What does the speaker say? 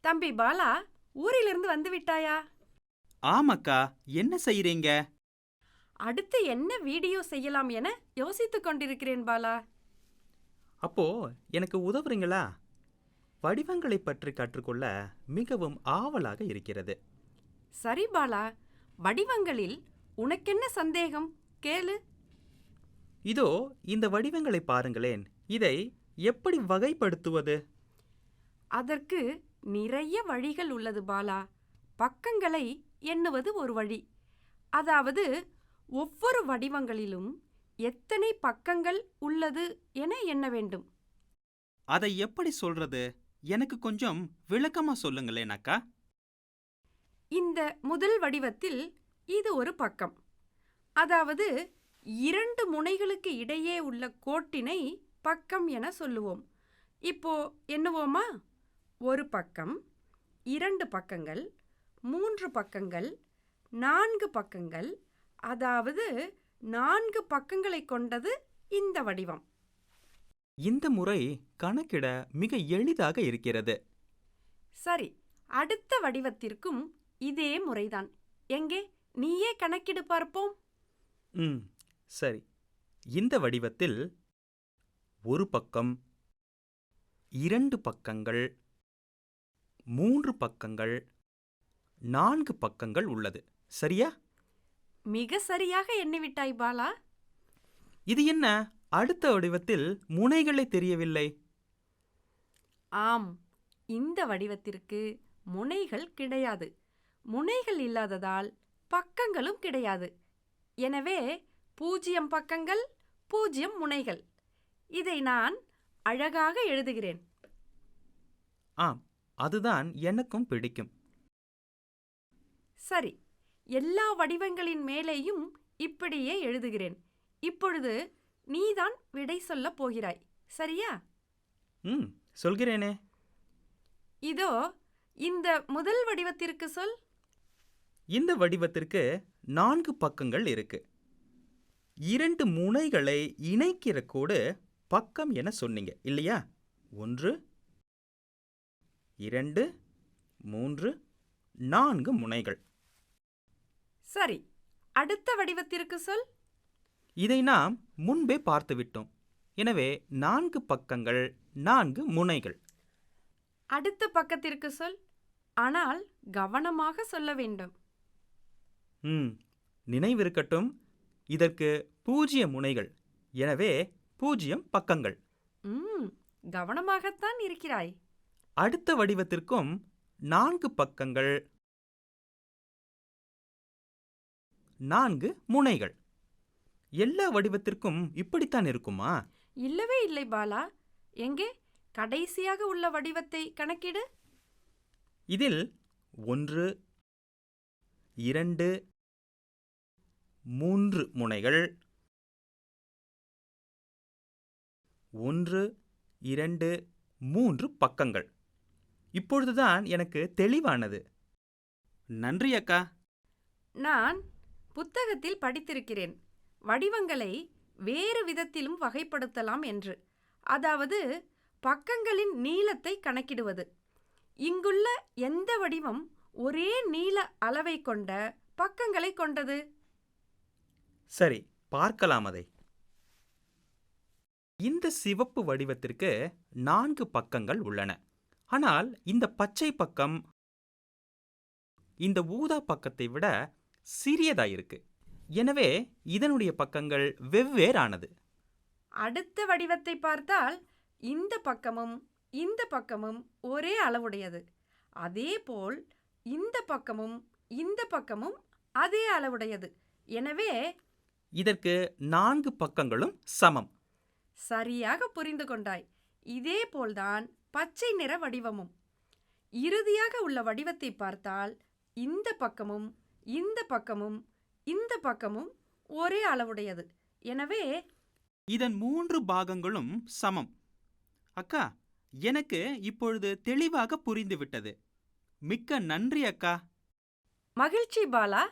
தம்பி பாலா ஊரிலிருந்து வந்து விட்டாயா? ஆமாக்கா என்ன செய்றீங்க? அடுத்து என்ன வீடியோ செய்யலாம் என யோசித்துக் கொண்டிருக்கிறேன் பாலா. அப்போ எனக்கு உதவுறீங்களா? வடிவங்களை பற்றி கற்றுக்கொள்ள மிகவும் ஆவலாக இருக்கிறது. சரி பாலா வடிவங்களில் உனக்கென்ன சந்தேகம்? கேளு. இதோ இந்த வடிவங்களை பாருங்களேன். இதை எப்படி வகைப்படுத்துவது? அதற்கு நிறைய வழிகள் உள்ளது பாலா. பக்கங்களை எண்ணுவது ஒரு வழி. அதாவது ஒவ்வொரு வடிவங்களிலும் எத்தனை பக்கங்கள் உள்ளது என எண்ண வேண்டும். அதை எப்படி சொல்றது? எனக்கு கொஞ்சம் விளக்கமா சொல்லுங்களேன் அக்கா. இந்த முதல் வடிவத்தில் இது ஒரு பக்கம். அதாவது இரண்டு முனைகளுக்கு இடையே உள்ள கோட்டினை பக்கம் என சொல்லுவோம். இப்போ எண்ணுவோமா? ஒரு பக்கம் இரண்டு பக்கங்கள் மூன்று பக்கங்கள் நான்கு பக்கங்கள் அதாவது நான்கு பக்கங்களை கொண்டது இந்த வடிவம். இந்த முறை கணக்கிட மிக எளிதாக இருக்கிறது. சரி அடுத்த வடிவத்திற்கும் இதே முறைதான். எங்கே? நீயே கணக்கிடு பார்ப்போம். ம் சரி. இந்த வடிவத்தில் ஒரு பக்கம் இரண்டு பக்கங்கள் மூன்று பக்கங்கள் நான்கு பக்கங்கள் உள்ளது. சரியா? மிக சரியாக எண்ணிவிட்டாய் பாலா. இது என்ன? அடுத்த வடிவத்தில் முனைகளே தெரியவில்லை. ஆம் இந்த வடிவத்திற்கு முனைகள் கிடையாது. முனைகள் இல்லாததால் பக்கங்களும் கிடையாது. எனவே பூஜ்ஜியம் பக்கங்கள் பூஜ்ஜியம் முனைகள். இதை நான் அழகாக எழுதுகிறேன். ஆம் அதுதான் எனக்கும் பிடிக்கும். சரி எல்லா வடிவங்களின் மேலேயும் இப்படியே எழுதுகிறேன். இப்பொழுது நீதான் விடை சொல்லப் போகிறாய் சரியா? ம் சொல்கிறேனே. இதோ இந்த முதல் வடிவத்திற்கு சொல். இந்த வடிவத்திற்கு நான்கு பக்கங்கள் இருக்கு. இரண்டு முனைகளை இணைக்கிற கோடு பக்கம் என சொன்னீங்க இல்லையா? ஒன்று இரண்டு மூன்று நான்கு முனைகள். சரி அடுத்த வடிவத்திற்கு சொல். இதை நாம் முன்பே பார்த்துவிட்டோம். எனவே நான்கு பக்கங்கள் நான்கு முனைகள். அடுத்த பக்கத்திற்கு சொல். ஆனால் கவனமாக சொல்ல வேண்டும். ம் நினைவிருக்கட்டும். இதற்கு பூஜ்ய முனைகள். எனவே பூஜ்யம் பக்கங்கள். ம் கவனமாகத்தான் இருக்கிறாய். அடுத்த வடிவத்திற்கும் நான்கு பக்கங்கள். நான்கு முனைகள். எல்லா வடிவத்திற்கும் இப்படித்தான் இருக்குமா? இல்லவே இல்லை பாலா. எங்கே? கடைசியாக உள்ள வடிவத்தை கணக்கிடு. இதில் ஒன்று இரண்டு மூன்று முனைகள். ஒன்று இரண்டு மூன்று பக்கங்கள். இப்பொழுதுதான் எனக்கு தெளிவானது. நன்றி அக்கா. நான் புத்தகத்தில் படித்திருக்கிறேன். வடிவங்களை வேறு விதத்திலும் வகைப்படுத்தலாம் என்று. அதாவது பக்கங்களின் நீளத்தை கணக்கிடுவது. இங்குள்ள எந்த வடிவம் ஒரே நீள அளவை கொண்ட பக்கங்களை கொண்டது? சரி பார்க்கலாம் அதை. இந்த சிவப்பு வடிவத்திற்கு நான்கு பக்கங்கள் உள்ளன. ஆனால் இந்த பச்சை பக்கம் இந்த ஊதா பக்கத்தை விட சிறியதாயிருக்கு எனவே இதனுடைய பக்கங்கள் வெவ்வேறானது. அடுத்த வடிவத்தை பார்த்தால் இந்த பக்கமும் இந்த பக்கமும் ஒரே அளவுடையது. அதேபோல் இந்த பக்கமும் இந்த பக்கமும் அதே அளவுடையது. எனவே இதற்கு நான்கு பக்கங்களும் சமம். சரியாக புரிந்து கொண்டாய். இதேபோல்தான் பச்சை நிற வடிவமும். இறுதியாக உள்ள வடிவத்தை பார்த்தால் இந்த பக்கமும் இந்த பக்கமும் இந்த பக்கமும் ஒரே அளவுடையது. எனவே இதன் மூன்று பாகங்களும் சமம். அக்கா எனக்கு இப்பொழுது தெளிவாக புரிந்துவிட்டது. மிக்க நன்றி அக்கா. மகிழ்ச்சி பாலா.